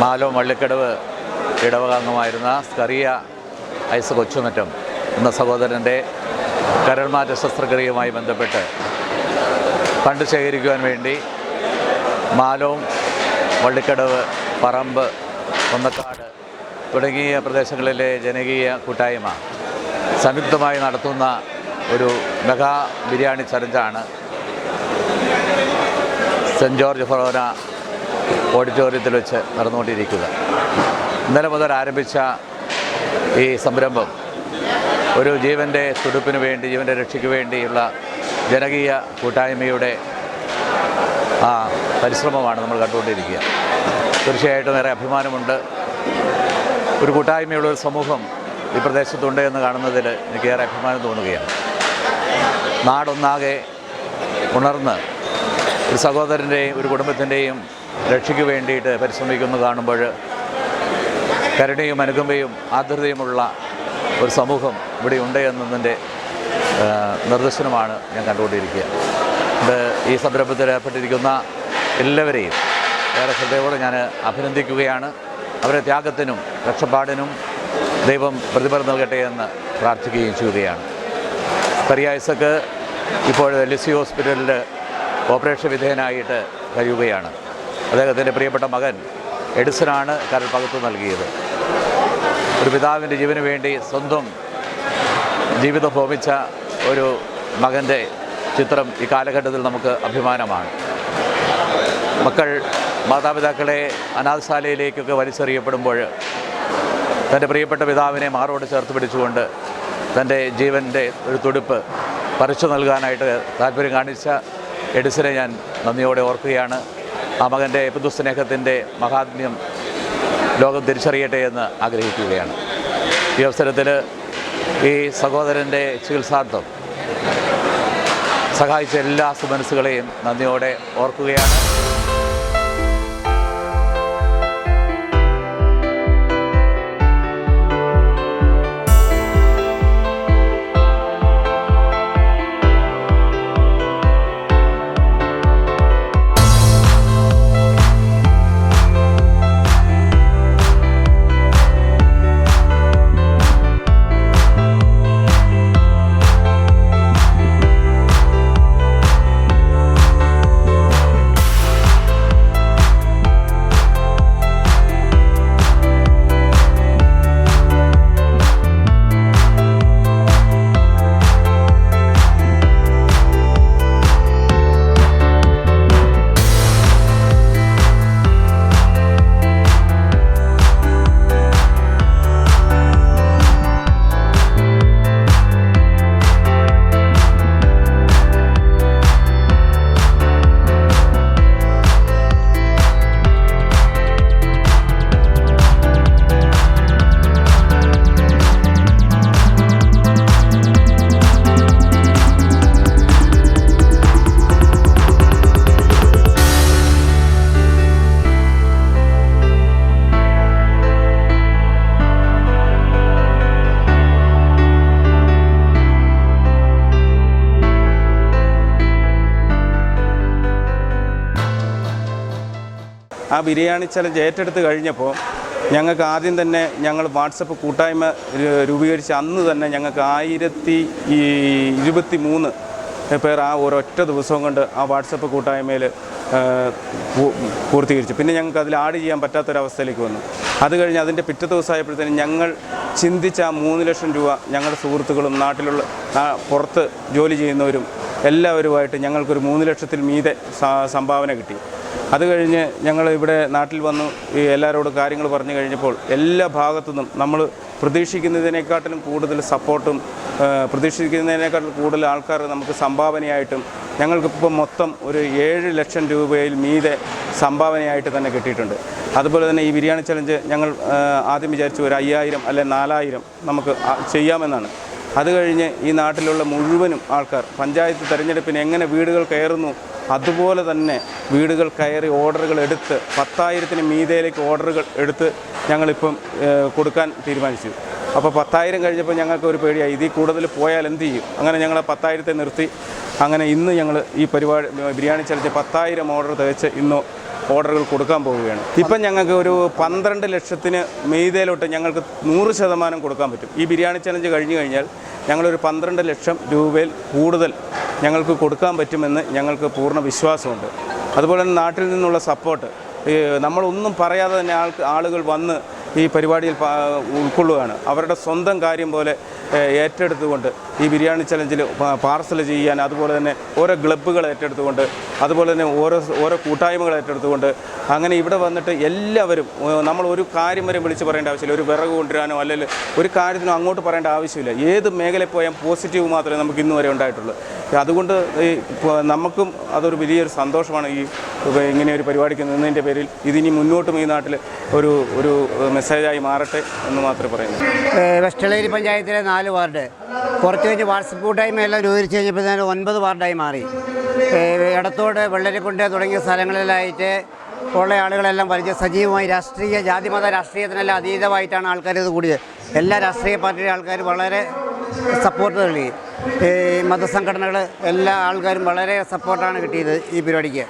Malo Vallikkadavu ഇടവകാംഗമായിരുന്ന സ്കറിയ ഐസ് കൊച്ചുമറ്റം എന്ന സഹോദരന്റെ കരൾമാറ്റ ശസ്ത്രക്രിയയുമായി ബന്ധപ്പെട്ട് ഫണ്ട് ശേഖരിക്കുവാൻ വേണ്ടി മാലോം വള്ളിക്കടവ് പറമ്പ് കൊന്നക്കാട് തുടങ്ങിയ പ്രദേശങ്ങളിലെ ജനകീയ കൂട്ടായ്മ സംയുക്തമായി നടത്തുന്ന ഒരു മെഗാ ബിരിയാണി ചലഞ്ചാണ് സെന്റ് ജോർജ് ഫൊറോന ഓഡിറ്റോറിയത്തിൽ വെച്ച് നടന്നുകൊണ്ടിരിക്കുക. ഇന്നലെ മുതൽ ആരംഭിച്ച ഈ സംരംഭം ഒരു ജീവന്റെ തുടുപ്പിന് വേണ്ടി ജീവന്റെ രക്ഷയ്ക്ക് വേണ്ടിയുള്ള ജനകീയ കൂട്ടായ്മയുടെ ആ പരിശ്രമമാണ് നമ്മൾ കണ്ടുകൊണ്ടിരിക്കുക. തീർച്ചയായിട്ടും ഏറെ അഭിമാനമുണ്ട്. ഒരു കൂട്ടായ്മയുള്ള ഒരു സമൂഹം ഈ പ്രദേശത്തുണ്ട് എന്ന് കാണുന്നതിൽ എനിക്ക് ഏറെ അഭിമാനം തോന്നുകയാണ്. നാടൊന്നാകെ ഉണർന്ന് ഒരു സഹോദരന്റെയും ഒരു കുടുംബത്തിന്റെയും രക്ഷയ്ക്ക് വേണ്ടിയിട്ട് പരിശ്രമിക്കുന്നു കാണുമ്പോൾ കരുണയും അനുകമ്പയും ആർദ്രതയുമുള്ള ഒരു സമൂഹം ഇവിടെ ഉണ്ട് എന്നതിന്റെ നിർദ്ദേശനമാണ് ഞാൻ കണ്ടുകൊണ്ടിരിക്കുക. ഇത് ഈ സംരംഭത്തിൽ ഏർപ്പെട്ടിരിക്കുന്ന എല്ലാവരെയും ഏറെ ശ്രദ്ധയോടെ ഞാൻ അഭിനന്ദിക്കുകയാണ്. അവരെ ത്യാഗത്തിനും രക്ഷപ്പാടിനും ദൈവം പ്രതിഫലം നൽകട്ടെ എന്ന് പ്രാർത്ഥിക്കുകയും ചെയ്യുകയാണ്. പരിയായസക്ക് ഇപ്പോൾ ലിസി ഹോസ്പിറ്റലിൽ ഓപ്പറേഷൻ വിധേയനായിട്ട് കഴിയുകയാണ്. അദ്ദേഹത്തിന്റെ പ്രിയപ്പെട്ട മകൻ എഡിസനാണ് കരൾ പകുത്ത് നൽകിയത്. ഒരു പിതാവിന്റെ ജീവന് വേണ്ടി സ്വന്തം ജീവിതം ഹോമിച്ച ഒരു മകന്റെ ചിത്രം ഈ കാലഘട്ടത്തിൽ നമുക്ക് അഭിമാനമാണ്. മക്കൾ മാതാപിതാക്കളെ അനാഥശാലയിലേക്കൊക്കെ വലിച്ചെറിയപ്പെടുമ്പോൾ തന്റെ പ്രിയപ്പെട്ട പിതാവിനെ മാറോട് ചേർത്ത് പിടിച്ചുകൊണ്ട് തന്റെ ജീവന്റെ ഒരു തുടിപ്പ് പറിച്ചു നൽകാനായിട്ട് താല്പര്യം കാണിച്ച എഡിസിനെ ഞാൻ നന്ദിയോടെ ഓർക്കുകയാണ്. ആ മകന്റെ പിതൃസ്നേഹത്തിന്റെ മഹാത്മ്യം ലോകം തിരിച്ചറിയട്ടെ എന്ന് ആഗ്രഹിക്കുകയാണ്. ഈ അവസരത്തിൽ ഈ സഹോദരന്റെ ചികിത്സാർത്ഥം സഹായിച്ച എല്ലാ സുമനസ്സുകളെയും നന്ദിയോടെ ഓർക്കുകയാണ്. ആ ബിരിയാണി ചലഞ്ച് ഏറ്റെടുത്ത് കഴിഞ്ഞപ്പോൾ ഞങ്ങൾക്ക് ആദ്യം തന്നെ ഞങ്ങൾ വാട്സപ്പ് കൂട്ടായ്മ രൂപീകരിച്ച അന്ന് തന്നെ ഞങ്ങൾക്ക് ആയിരത്തി ഇരുപത്തി മൂന്ന് പേർ ആ ഒരൊറ്റ ദിവസം കൊണ്ട് ആ വാട്സപ്പ് കൂട്ടായ്മയിൽ പൂർത്തീകരിച്ചു. പിന്നെ ഞങ്ങൾക്ക് അതിൽ ആഡ് ചെയ്യാൻ പറ്റാത്തൊരവസ്ഥയിലേക്ക് വന്നു. അത് കഴിഞ്ഞ് അതിന്റെ പിറ്റേ ദിവസമായപ്പോഴത്തേനും ഞങ്ങൾ ചിന്തിച്ച ആ മൂന്ന് ലക്ഷം രൂപ ഞങ്ങളുടെ സുഹൃത്തുക്കളും നാട്ടിലുള്ള പുറത്ത് ജോലി ചെയ്യുന്നവരും എല്ലാവരുമായിട്ട് ഞങ്ങൾക്കൊരു മൂന്ന് ലക്ഷത്തിൽ മീതെ സംഭാവന കിട്ടി. അത് കഴിഞ്ഞ് ഞങ്ങൾ ഇവിടെ നാട്ടിൽ വന്നു. ഈ എല്ലാവരോടും കാര്യങ്ങൾ പറഞ്ഞു കഴിഞ്ഞപ്പോൾ എല്ലാ ഭാഗത്തു നിന്നും നമ്മൾ പ്രതീക്ഷിക്കുന്നതിനേക്കാട്ടിലും കൂടുതൽ സപ്പോർട്ടും പ്രതീക്ഷിക്കുന്നതിനേക്കാട്ടിലും കൂടുതൽ ആൾക്കാർ നമുക്ക് സംഭാവനയായിട്ടും ഞങ്ങൾക്കിപ്പോൾ മൊത്തം ഒരു ഏഴ് ലക്ഷം രൂപയിൽ മീതെ സംഭാവനയായിട്ട് തന്നെ കിട്ടിയിട്ടുണ്ട്. അതുപോലെ തന്നെ ഈ ബിരിയാണി ചലഞ്ച് ഞങ്ങൾ ആദ്യം വിചാരിച്ചു ഒരു അയ്യായിരം അല്ലെ നാലായിരം നമുക്ക് ചെയ്യാമെന്നാണ്. അത് കഴിഞ്ഞ് ഈ നാട്ടിലുള്ള മുഴുവനും ആൾക്കാർ പഞ്ചായത്ത് തെരഞ്ഞെടുപ്പിന് എങ്ങനെ വീടുകൾ കയറുന്നു അതുപോലെ തന്നെ വീടുകൾ കയറി ഓർഡറുകൾ എടുത്ത് പത്തായിരത്തിന് മീതയിലേക്ക് ഓർഡറുകൾ എടുത്ത് ഞങ്ങളിപ്പം കൊടുക്കാൻ തീരുമാനിച്ചു. അപ്പോൾ പത്തായിരം കഴിഞ്ഞപ്പോൾ ഞങ്ങൾക്ക് ഒരു പേടിയായി. ഇതിൽ കൂടുതൽ പോയാൽ എന്ത് ചെയ്യും? അങ്ങനെ ഞങ്ങൾ പത്തായിരത്തെ നിർത്തി. അങ്ങനെ ഇന്ന് ഞങ്ങൾ ഈ പരിപാടി ബിരിയാണി ചലഞ്ച് പത്തായിരം ഓർഡർ തികച്ച് ഇന്ന് ഓർഡറുകൾ കൊടുക്കാൻ പോവുകയാണ്. ഇപ്പം ഞങ്ങൾക്ക് ഒരു പന്ത്രണ്ട് ലക്ഷത്തിന് മെയ്തയിലോട്ട് ഞങ്ങൾക്ക് നൂറ് ശതമാനം കൊടുക്കാൻ പറ്റും. ഈ ബിരിയാണി ചലഞ്ച് കഴിഞ്ഞു കഴിഞ്ഞാൽ ഞങ്ങളൊരു പന്ത്രണ്ട് ലക്ഷം രൂപയിൽ കൂടുതൽ ഞങ്ങൾക്ക് കൊടുക്കാൻ പറ്റുമെന്ന് ഞങ്ങൾക്ക് പൂർണ വിശ്വാസമുണ്ട്. അതുപോലെ തന്നെ നാട്ടിൽ നിന്നുള്ള സപ്പോർട്ട് നമ്മളൊന്നും പറയാതെ തന്നെ ആൾക്ക് ആളുകൾ വന്ന് ഈ പരിപാടിയിൽ ഉൾക്കൊള്ളുകയാണ്. അവരുടെ സ്വന്തം കാര്യം പോലെ ഏറ്റെടുത്തുകൊണ്ട് ഈ ബിരിയാണി ചലഞ്ചിൽ പാർസൽ ചെയ്യാൻ അതുപോലെ തന്നെ ഓരോ ക്ലബ്ബുകൾ ഏറ്റെടുത്തുകൊണ്ട് അതുപോലെ തന്നെ ഓരോ ഓരോ കൂട്ടായ്മകൾ ഏറ്റെടുത്തുകൊണ്ട് അങ്ങനെ ഇവിടെ വന്നിട്ട് എല്ലാവരും നമ്മൾ ഒരു കാര്യം വരെ വിളിച്ച് പറയേണ്ട ആവശ്യമില്ല. ഒരു വിറക് കൊണ്ടുവരാനോ അല്ലെങ്കിൽ ഒരു കാര്യത്തിനോ അങ്ങോട്ട് പറയേണ്ട ആവശ്യമില്ല. ഏത് മേഖലയിൽ പോയാൽ പോസിറ്റീവ് മാത്രമേ നമുക്ക് ഇന്ന് വരെ ഉണ്ടായിട്ടുള്ളൂ. അതുകൊണ്ട് ഈ നമുക്കും അതൊരു വലിയൊരു സന്തോഷമാണ് ഈ ഇങ്ങനെ ഒരു പരിപാടിക്ക് നിന്നതിന്റെ പേരിൽ. ഇതിനി മുന്നോട്ടും ഈ നാട്ടിൽ ഒരു ഒരു മെസ്സേജായി മാറട്ടെ എന്ന് മാത്രമേ പറയുന്നു വെസ്റ്റളേരി പഞ്ചായത്തിലെ നാല് വാർഡ്. കുറച്ച് കഴിഞ്ഞ് വാട്സപ്പ് കൂട്ടായ്മ എല്ലാം രൂപീകരിച്ച് കഴിഞ്ഞപ്പോൾ ഒൻപത് വാർഡായി മാറി. ഇടത്തോട് വെള്ളരിക്കുണ്ട് തുടങ്ങിയ സ്ഥലങ്ങളിലായിട്ട് ഉള്ള ആളുകളെല്ലാം വലിയ സജീവമായി രാഷ്ട്രീയ ജാതിമത രാഷ്ട്രീയത്തിനെല്ലാം അതീതമായിട്ടാണ് ആൾക്കാർ ഇത് കൂടിയത്. എല്ലാ രാഷ്ട്രീയ പാർട്ടിയുടെ ആൾക്കാർ വളരെ സപ്പോർട്ട് നൽകി. മതസംഘടനകൾ എല്ലാ ആൾക്കാരും വളരെ സപ്പോർട്ടാണ് കിട്ടിയത് ഈ പരിപാടിക്ക്.